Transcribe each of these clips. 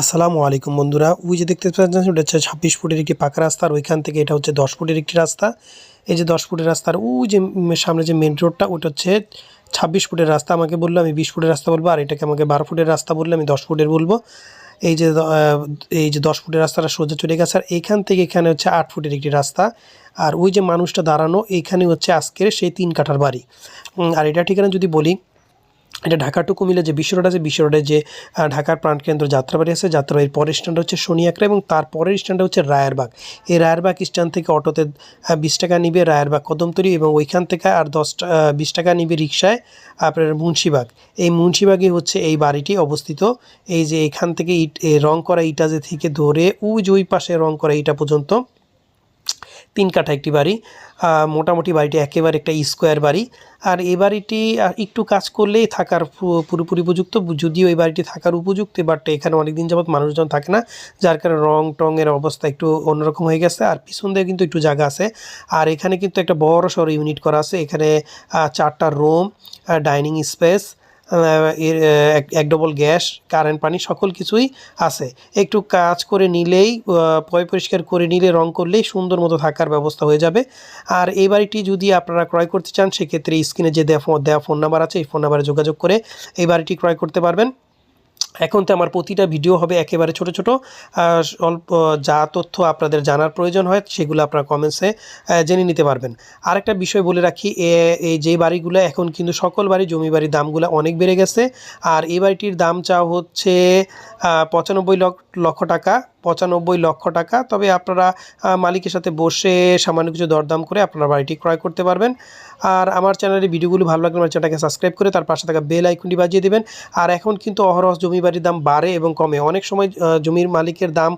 আসসালামু আলাইকুম বন্ধুরা। ওই যে দেখতে পাচ্ছেন, ওটা হচ্ছে ছাব্বিশ ফুটের একটি পাকা রাস্তা, আর ওইখান থেকে এটা হচ্ছে দশ ফুটের একটি রাস্তা। এই যে দশ ফুটের রাস্তার ওই যে সামনে যে মেন রোডটা ওটা হচ্ছে ছাব্বিশ ফুটের রাস্তা। আমাকে বলল, আমি বিশ ফুটের রাস্তা বলব, আর এটাকে আমাকে বারো ফুটের রাস্তা বললে আমি দশ ফুটের বলব। এই যে এই যে দশ ফুটের রাস্তাটা সোজা চলে গেছে, আর এইখান থেকে এখানে হচ্ছে আট ফুটের একটি রাস্তা। আর ওই যে মানুষটা দাঁড়ানো, এইখানে হচ্ছে আজকের সেই তিন কাঠার বাড়ি। আর এটা ঠিকানা যদি বলি এটা ঢাকা টু কুমিল্লা যে বিশ্ব রোড আছে বিশ্ব রোডে যে ঢাকার প্রাণকেন্দ্র যাত্রাবাড়ি আছে, যাত্রাবাড়ির পরের স্ট্যান্ড হচ্ছে শনিয়াকড়া এবং তার পরের স্ট্যান্ড হচ্ছে রায়েরবাগ। এই রায়েরবাগ স্ট্যান্ড থেকে অটোতে বিশ টাকা নিবে রায়েরবাগ কদমতলি এবং ওইখান থেকে আর দশটা বিশ টাকা নিবে রিক্সায় আপনার মুন্সিবাগ। এই মুন্সিবাগে হচ্ছে এই বাড়িটি অবস্থিত। এই যে এখান থেকে ইট রং করা ইটা যে থেকে ধরে উজ ওই পাশে রং করা ইটা পর্যন্ত তিন কাঠা একটি বাড়ি মোটামুটি বাড়িটি একেবারে একটা স্কোয়ার বাড়ি। আর এই বাড়িটি একটু কাজ করলেই থাকার পুরোপুরি উপযুক্ত যদিও এই বাড়িটি থাকার উপযুক্ত বাট এখানে অনেক দিন যাবৎ মানুষজন থাকে না, যার কারণে রং টংয়ের অবস্থা একটু অন্যরকম হয়ে গেছে, আর পিছন দিয়ে কিন্তু একটু জায়গা আছে। আর এখানে কিন্তু একটা বড় সড়ো ইউনিট করা আছে, এখানে চারটা রুম ডাইনিং স্পেস এক- ডবল গ্যাস কারেন্ট পানি সকল কিছুই আছে। একটু কাজ করে নিলেই পয় পরিষ্কার করে নিলে, রং করলেই সুন্দর মতো থাকার ব্যবস্থা হয়ে যাবে। আর এই বাড়িটি যদি আপনারা ক্রয় করতে চান, সেক্ষেত্রে স্ক্রিনে যে দেওয়া ফোন নাম্বার আছে, এই ফোন নাম্বারে যোগাযোগ করে এই বাড়িটি ক্রয় করতে পারবেন। এখন তো আমার প্রতিটা ভিডিও হবে একেবারে ছোট ছোট। অল্প, যা তথ্য আপনাদের জানার প্রয়োজন হয়, সেগুলো আপনারা কমেন্টসে জেনে নিতে পারবেন। আরেকটা বিষয় বলে রাখি এই যে বাড়িগুলো, এখন কিন্তু সকল বাড়ি, জমি বাড়ির দামগুলো অনেক বেড়ে গেছে। আর এই বাড়িটির দাম চা হচ্ছে পঁচানব্বই লক্ষ টাকা। পঁচানব্বই লক্ষ টাকা। তবে আপনারা মালিকের সাথে বসে সামান্য কিছু দরদাম করে আপনারা বাড়িটি ক্রয় করতে পারবেন। আর আমার চ্যানেলের ভিডিওগুলো ভালো লাগলে আমার চ্যানেলটাকে সাবস্ক্রাইব করে তার পাশে থাকা বেল আইকনটি বাজিয়ে দেবেন। আর এখন কিন্তু অহরহ জমি বাড়ির দাম বাড়ে এবং কমে। অনেক সময় জমির মালিকের দাম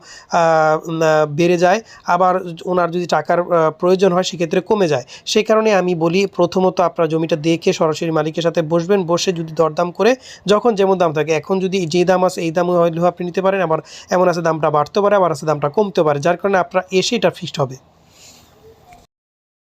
বেড়ে যায়। আবার ওনার যদি টাকার প্রয়োজন হয় সেক্ষেত্রে কমে যায়। সেই কারণে আমি বলি, প্রথমত আপনারা জমিটা দেখে সরাসরি মালিকের সাথে বসবেন। বসে যদি দরদাম করে, যখন যেমন দাম থাকে, এখন যদি যে দাম আছে, এই দামে হলেও আপনি নিতে পারেন। আবার এমন আছে দামটা বাড়তে পারে আবার আছে দামটা কমতে পারে যার কারণে আপনার এসিটা ফিক্সড হবে।